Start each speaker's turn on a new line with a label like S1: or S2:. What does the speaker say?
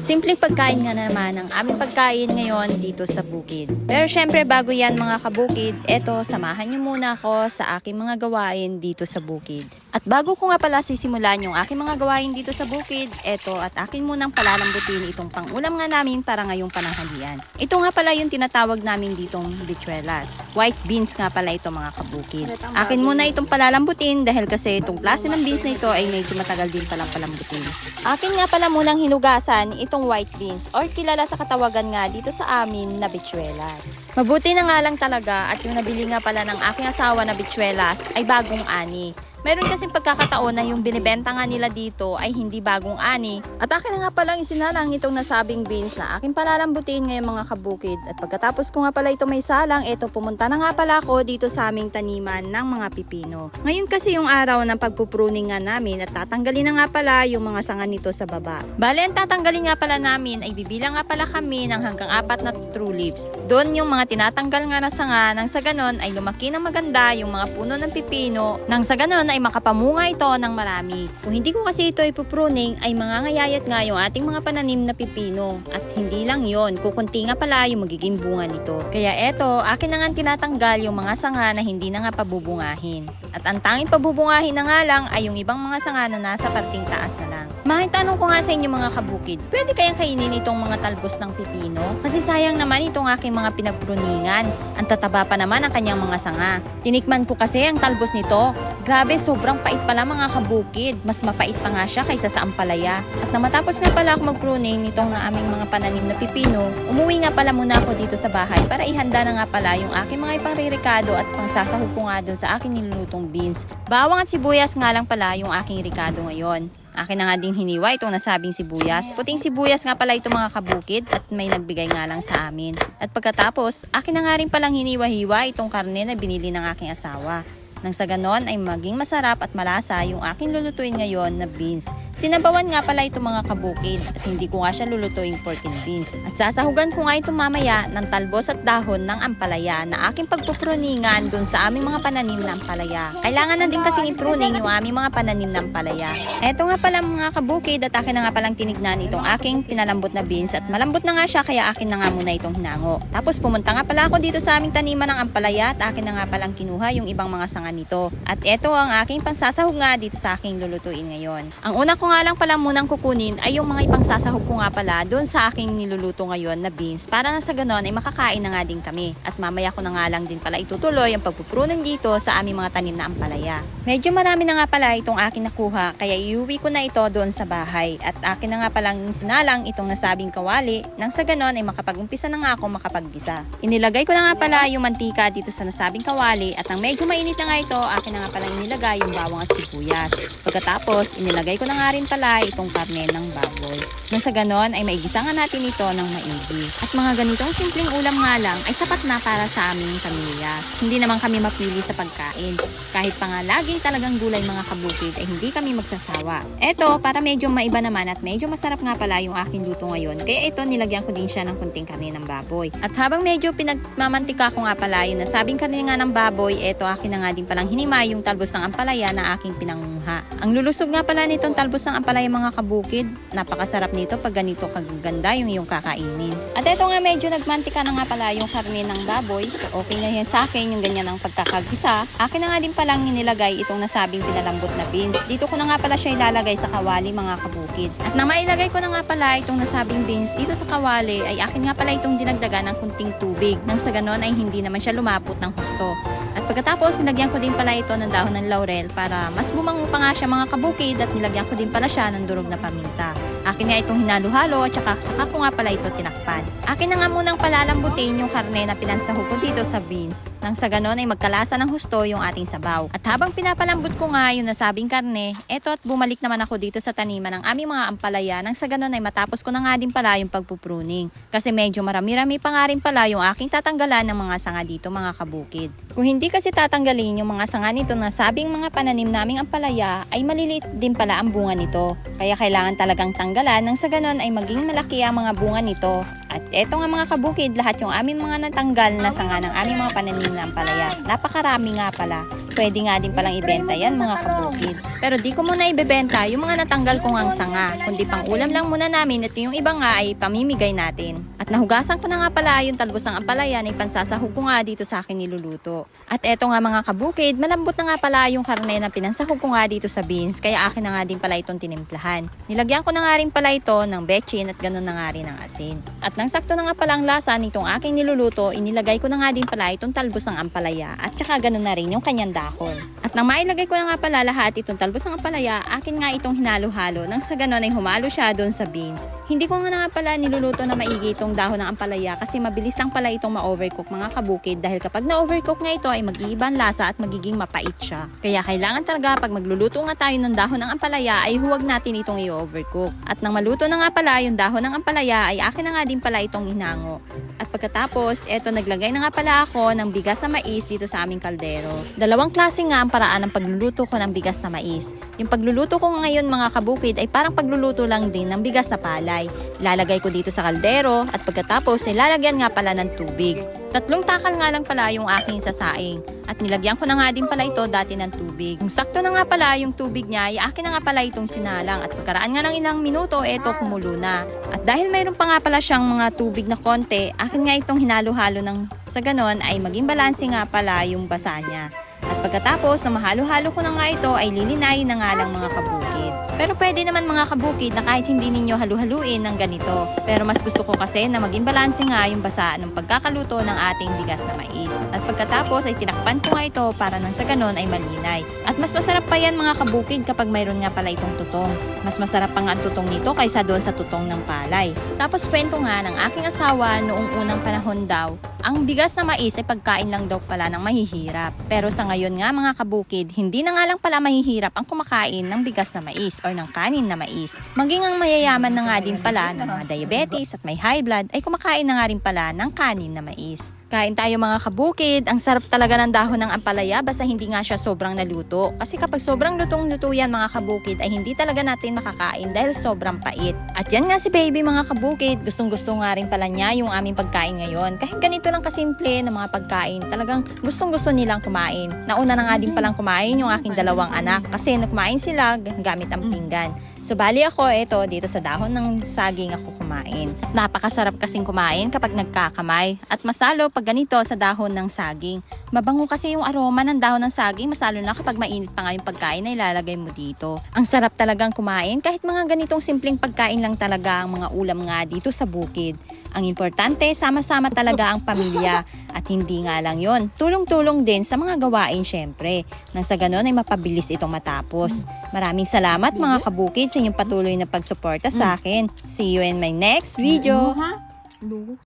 S1: Simpleng pagkain nga naman ang aming pagkain ngayon dito sa bukid. Pero syempre bago yan mga kabukid, eto samahan niyo muna ako sa aking mga gawain dito sa bukid. At bago ko nga pala sisimulan yung aking mga gawain dito sa bukid, eto at akin munang palalambutin itong pangulam nga namin para ngayong pananghalian. Ito nga pala yung tinatawag namin ditong bichuelas. White beans nga pala ito mga kabukid. Akin muna itong palalambutin dahil kasi itong klase ng beans na ito ay medyo matagal din palang palambutin. Akin nga pala munang hinugasan itong white beans or kilala sa katawagan nga dito sa amin na bichuelas. Mabuti na nga lang talaga at yung nabili nga pala ng aking asawa na bichuelas ay bagong ani. Meron kasing pagkakataon na yung binibenta nga nila dito ay hindi bagong ani. At akin na nga palang isinalang itong nasabing beans na aking palalambutin ngayong mga kabukid. At pagkatapos ko nga pala ito may salang, eto pumunta na nga pala ako dito sa aming taniman ng mga pipino. Ngayon kasi yung araw ng pagpupruning nga namin at tatanggalin na nga pala yung mga sanga nito sa baba. Bale, ang tatanggalin nga pala namin ay bibilang nga pala kami ng hanggang apat na true leaves. Doon yung mga tinatanggal nga na sanga nang sa ganon ay lumaki ng maganda yung mga puno ng pipino nang sa ganon ay makapamunga ito ng marami. Kung hindi ko kasi ito ipupruning ay mangangayayat nga yung ating mga pananim na pipino. At hindi lang yon, kukunti nga pala yung magiging bunga nito. Kaya eto, akin na nga tinatanggal yung mga sanga na hindi na nga pabubungahin. At ang tanging pabubungahin na nga lang ay yung ibang mga sanga na nasa parting taas na lang. Mahitanong ko nga sa inyo mga kabukid, pwede kayang kainin itong mga talbos ng pipino? Kasi sayang naman itong aking mga pinagpruningan. Ang tataba pa naman ang kanyang mga sanga. Tinikman ko kasi ang talbos nito. Grabe, sobrang pait pala mga kabukid. Mas mapait pa nga siya kaysa sa ampalaya. At na matapos nga pala ako mag-pruning nitong na aming mga pananim na pipino, umuwi nga pala muna ako dito sa bahay para ihanda na nga pala yung aking mga ipangririkado at pangsasahog ko nga doon sa aking nilulutong beans. Bawang at sibuyas nga lang pala yung aking rikado ngayon. Akin na nga din hiniwa itong nasabing sibuyas. Puting sibuyas nga pala ito mga kabukid at may nagbigay nga lang sa amin. At pagkatapos, akin na nga rin palang hiniwa-hiwa itong karne na binili ng aking asawa. Nang sa ganon ay maging masarap at malasa yung aking lulutuin ngayon na beans. Sinabawan nga pala itong mga kabukid at hindi ko nga siya lulutuin pork and beans. At sasahugan ko nga ito mamaya ng talbos at dahon ng ampalaya na aking pagpupruningan dun sa aming mga pananim na ampalaya. Kailangan na din kasing ipruning yung aming mga pananim na ampalaya. Eto nga pala mga kabukid at akin na nga palang tinignan itong aking pinalambot na beans at malambot na nga siya kaya akin na nga muna itong hinango. Tapos pumunta nga pala ako dito sa aming taniman ng ampalaya at akin na nga palang kinuha yung ibang mga sanga nito. At eto ang aking pansasahog nga dito sa aking lulutuin ngayon. Ang una ko nga lang pala munang kukunin ay yung mga ipangsasahog ko nga pala doon sa aking niluluto ngayon na beans para na sa ganon ay makakain na nga din kami. At mamaya ko na nga lang din pala itutuloy ang pagpupruning dito sa aming mga tanim na ampalaya. Medyo marami na nga pala itong aking nakuha kaya iuwi ko na ito doon sa bahay. At akin na nga palang sinalang itong nasabing kawali nang sa ganon ay makapag-umpisa na nga ako makapaggisa. Inilagay ko na nga pala yung mantika dito sa nasabing kawali at ang medyo mainit na nga ito, akin na nga palang inilagay yung bawang at sibuyas. Pagkatapos, inilagay ko na nga rin pala itong karne ng baboy. Nang sa ganon ay maigisa nga natin ito ng maigi. At mga ganitong simpleng ulam nga lang ay sapat na para sa aming pamilya. Hindi naman kami mapili sa pagkain. Kahit pa nga lagi talagang gulay mga kabukid ay hindi kami magsasawa. Eto, para medyo maiba naman at medyo masarap nga pala yung aking luto ngayon. Kaya ito, nilagyan ko din siya ng kunting karne ng baboy. At habang medyo pinagmamantika ko nga pala yung nasabing karne nga ng baboy, eto akin na nga din palang hinimay yung talbos ng ampalaya na aking pinanguha. Ang lulusog nga pala nitong talbos ng ampalaya mga kabukid, napakasarap nito pag ganito kaganda yung iyong kakainin. At eto nga medyo nagmantika na nga pala yung karne ng baboy. Okay na yan sa akin yung ganyan ang pagkakagisa. Akin na nga din palang inilagay itong nasabing pinalambot na beans. Dito ko na nga pala siya ilalagay sa kawali mga kabukid. At na mailagay ko na nga pala itong nasabing beans dito sa kawali ay akin nga pala itong dinagdagan ng kunting tubig. Nang sa ganon ay hindi naman siya lumapot ng husto. At pagkatapos, nilagyan ko din pala ito ng dahon ng laurel para mas bumango nga siya mga kabukid at nilagyan ko din pala siya ng durog na paminta. Akin nga itong hinalo-halo at saka saka ko nga pala ito tinakpan. Akin na nga munang palalambutin yung karne na pinansaho ko dito sa beans. Nang sa ganon ay magkalasa ng husto yung ating sabaw. At habang pinapalambot ko nga yung nasabing karne, eto at bumalik naman ako dito sa taniman ng aming mga ampalaya. Nang sa ganon ay matapos ko na nga din pala yung pagpupruning. Kasi medyo marami-rami pa nga rin pala yung aking tatanggalan ng mga sanga dito mga kabukid. Kung hindi kasi tatanggalin yung mga sanga nito na sabing mga pananim naming ampalaya ay maliliit din pala ang bunga nito. Kaya kailangan talagang tanggalan nang sa ganon ay maging malaki ang mga bunga nito At eto nga mga kabukid, lahat yung amin mga natanggal na sanga ng aming mga pananim na ampalaya. Napakarami nga pala. Pwede nga din palang ibenta yan mga kabukid. Pero di ko muna ibebenta yung mga natanggal ko ngang sanga. Kundi pang ulam lang muna namin at yung iba nga ay pamimigay natin. At nahugasan ko na nga pala yung talbos ng ampalaya na ipansasahog ko nga dito sa akin niluluto. At eto nga mga kabukid, malambot na nga pala yung karne na pinansahog ko nga dito sa beans. Kaya akin na nga din pala itong tinimplahan. Nilagyan ko na nga rin pala ito ng bechin at ganun na nga rin ng asin. At nang sakto na nga pala ang lasa nitong aking niluluto, inilagay ko na nga din pala itong talbos ng ampalaya at saka ganun na rin yung kanyang dahon. At nang mailagay ko na nga pala lahat itong talbos ng ampalaya, akin nga itong hinalo-halo nang sa ganun ay humalo siya doon sa beans. Hindi ko nga na nga pala niluluto na maigi itong dahon ng ampalaya kasi mabilis lang pala itong ma-overcook mga kabukid dahil kapag na-overcook nga ito ay mag-iibang lasa at magiging mapait siya. Kaya kailangan talaga pag magluluto nga tayo ng dahon ng ampalaya ay huwag natin itong i-overcook. At nang maluto na nga pala yung dahon ng ampalaya ay akin na nga din pala itong hinango. At pagkatapos, eto naglagay na nga pala ako ng bigas na mais dito sa aming kaldero. Dalawang klase nga ang paraan ng pagluluto ko ng bigas na mais. Yung pagluluto ko ngayon mga kabukid ay parang pagluluto lang din ng bigas na palay. Lalagay ko dito sa kaldero at pagkatapos ay lalagyan nga pala ng tubig. Tatlong takal nga lang pala yung aking sasaing. At nilagyan ko na nga din pala ito dati ng tubig. Kung sakto na nga pala yung tubig niya, ay akin na nga pala itong sinalang. At pagkaraan nga ng ilang minuto, eto kumulo na. At dahil mayroon pa nga pala siyang mga tubig na konti, akin nga itong hinalo-halo ng sa ganon ay maging balanse nga pala yung basa niya. At pagkatapos na mahalo-halo ko na nga ito ay lilinayin na nga lang mga kabukid. Pero pwede naman mga kabukid na kahit hindi ninyo halu-haluin ng ganito. Pero mas gusto ko kasi na maging balanse nga yung basa ng pagkakaluto ng ating bigas na mais. At pagkatapos ay tinakpan ko nga ito para nang sa ganon ay malinay. At mas masarap pa yan mga kabukid kapag mayroon nga pala itong tutong. Mas masarap pa nga ang tutong nito kaysa doon sa tutong ng palay. Tapos kwento nga ng aking asawa noong unang panahon daw, ang bigas na mais ay pagkain lang daw pala ng mahihirap. Pero sa ngayon nga mga kabukid, hindi na nga lang pala mahihirap ang kumakain ng bigas na mais or ng kanin na mais. Maging ang mayayaman na nga din pala ng mga diabetes at may high blood ay kumakain na nga rin pala ng kanin na mais. Kain tayo mga kabukid, ang sarap talaga ng dahon ng ampalaya basta hindi nga siya sobrang naluto. Kasi kapag sobrang lutong-luto yan mga kabukid ay hindi talaga natin makakain dahil sobrang pait. At yan nga si baby mga kabukid, gustong gusto nga rin pala niya yung aming pagkain ngayon. Kahit ganito lang kasimple na mga pagkain, talagang gustong gusto nilang kumain. Nauna na nga din palang kumain yung aking dalawang anak kasi nagkumain sila gamit ang pinggan. So bali ako ito dito sa dahon ng saging ako kumain. Napakasarap kasing kumain kapag nagkakamay at masalo pag ganito sa dahon ng saging. Mabango kasi yung aroma ng dahon ng saging, masalo na kapag mainit pa nga yung pagkain na ilalagay mo dito. Ang sarap talagang kumain kahit mga ganitong simpleng pagkain lang talaga ang mga ulam nga dito sa bukid. Ang importante, sama-sama talaga ang pamilya at hindi nga lang yon. Tulong-tulong din sa mga gawain syempre. Nang sa ganon ay mapabilis itong matapos. Maraming salamat mga kabukid sa inyong patuloy na pagsuporta sa akin. See you in my next video.